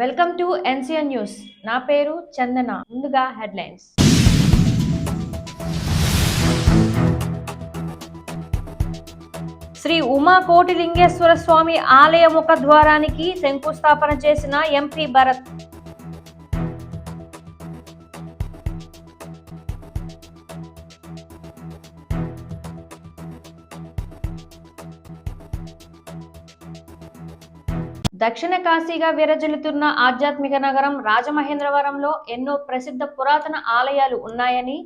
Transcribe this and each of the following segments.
Welcome to NCN news. నా పేరు చందన. ముందుగా హెడ్లైన్స్. శ్రీ ఉమా కోటిలింగేశ్వర స్వామి ఆలయ ముఖద్వారానికి శంకుస్థాపన చేసిన ఎంపీ భరత్. దక్షిణ కాశీగా విరజిల్లుతున్న ఆధ్యాత్మిక నగరం రాజమహేంద్రవరంలో ఎన్నో ప్రసిద్ధ పురాతన ఆలయాలు ఉన్నాయని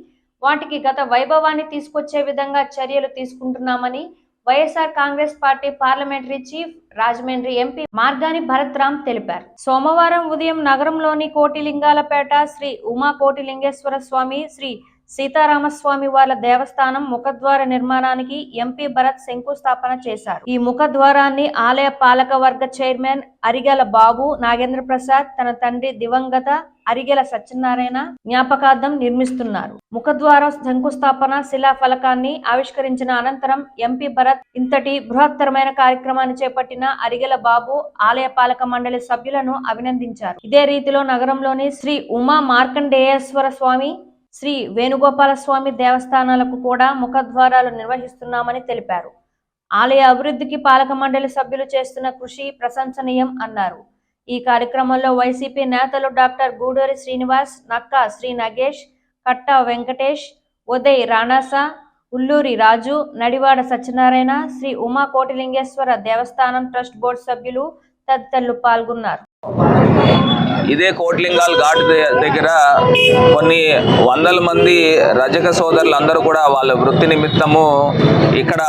వాటికి గత వైభవాన్ని తీసుకొచ్చే విధంగా చర్యలు తీసుకుంటున్నామని YSR Congress party parliamentary chief Rajahmundry MP Margani Bharatram తెలిపారు. సోమవారం ఉదయం నగరంలోని కోటిలింగాలపేట శ్రీ ఉమా కోటిలింగేశ్వర స్వామి శ్రీ సీతారామస్వామి వార్ల దేవస్థానం ముఖద్వార నిర్మాణానికి ఎంపీ భరత్ శంకుస్థాపన చేశారు. ఈ ముఖద్వారాన్ని ఆలయ పాలక వర్గ చైర్మన్ అరిగెల బాబు నాగేంద్ర ప్రసాద్ తన తండ్రి దివంగత అరిగెల సత్యనారాయణ జ్ఞాపకార్థం నిర్మిస్తున్నారు. ముఖద్వార శంకుస్థాపన శిలా ఫలకాన్ని ఆవిష్కరించిన అనంతరం ఎంపీ భరత్ ఇంతటి బృహత్తరమైన కార్యక్రమాన్ని చేపట్టిన అరిగెల బాబు ఆలయ పాలక మండలి సభ్యులను అభినందించారు. ఇదే రీతిలో నగరంలోని శ్రీ ఉమా మార్కండేయేశ్వర స్వామి శ్రీ వేణుగోపాల స్వామి దేవస్థానాలకు కూడా ముఖద్వారాలు నిర్వహిస్తున్నామని తెలిపారు. ఆలయ అభివృద్ధికి పాలక మండలి సభ్యులు చేస్తున్న కృషి ప్రశంసనీయం అన్నారు. ఈ కార్యక్రమంలో వైసీపీ నేతలు డాక్టర్ గూడూరి శ్రీనివాస్ నక్కా శ్రీ నగేష్ కట్టా వెంకటేష్ ఉదయ్ రాణాసా ఉల్లూరి రాజు నడివాడ సత్యనారాయణ శ్రీ ఉమా కోటిలింగేశ్వర దేవస్థానం ట్రస్ట్ బోర్డు సభ్యులు తదితరులు పాల్గొన్నారు. ఇదే కోట్లింగాల్ ఘాట్ దగ్గర కొన్ని వందల మంది రజక సోదరులు అందరూ కూడా వాళ్ళ వృత్తి నిమిత్తము ఇక్కడ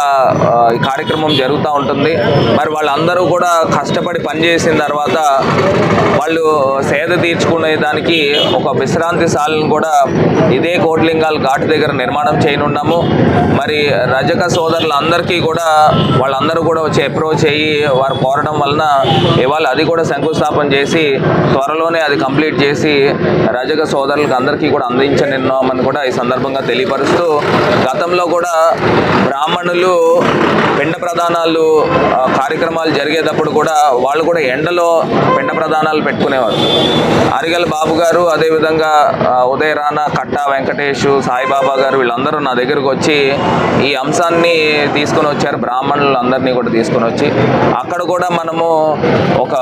ఈ కార్యక్రమం జరుగుతూ ఉంటుంది. మరి వాళ్ళందరూ కూడా కష్టపడి పనిచేసిన తర్వాత వాళ్ళు సేద తీర్చుకునే దానికి ఒక విశ్రాంతి శాలను కూడా ఇదే కోట్లింగాల్ ఘాట్ దగ్గర నిర్మాణం చేయనున్నాము. మరి రజక సోదరులందరికీ కూడా వాళ్ళందరూ కూడా వచ్చి అప్రోచ్ అయ్యి వారు కోరడం వలన ఇవాళ అది కూడా శంకుస్థాపన చేసి త్వరలోనే అది కంప్లీట్ చేసి రజక సోదరులకు అందరికీ కూడా అందించనున్నామని కూడా ఈ సందర్భంగా తెలియపరుస్తూ గతంలో కూడా బ్రాహ్మణులు పిండ ప్రధానాలు కార్యక్రమాలు జరిగేటప్పుడు కూడా వాళ్ళు కూడా ఎండలో పిండ ప్రధానాలు పెట్టుకునేవారు. అరిగల్ బాబు గారు అదేవిధంగా ఉదయ రానా కట్ట వెంకటేష్ సాయిబాబా గారు వీళ్ళందరూ నా దగ్గరకు వచ్చి ఈ అంశాన్ని తీసుకొని వచ్చారు. బ్రాహ్మణులు అందరినీ కూడా తీసుకొని వచ్చి అక్కడ కూడా మనము ఒక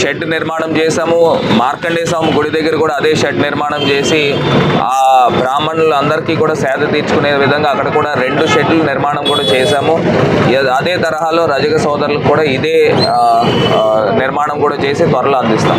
షెడ్ నిర్మాణం చేసాము మార్కండే స్వామి గుడి దగ్గర కూడా అదే షెడ్ నిర్మాణం చేసి ఆ బ్రాహ్మణులు అందరికీ కూడా సేద తీర్చుకునే విధంగా అక్కడ కూడా రెండు షెడ్లు నిర్మాణం కూడా చేశాము. అదే తరహాలో రజక సోదరులకు కూడా ఇదే నిర్మాణం కూడా చేసి త్వరలో అందిస్తాం.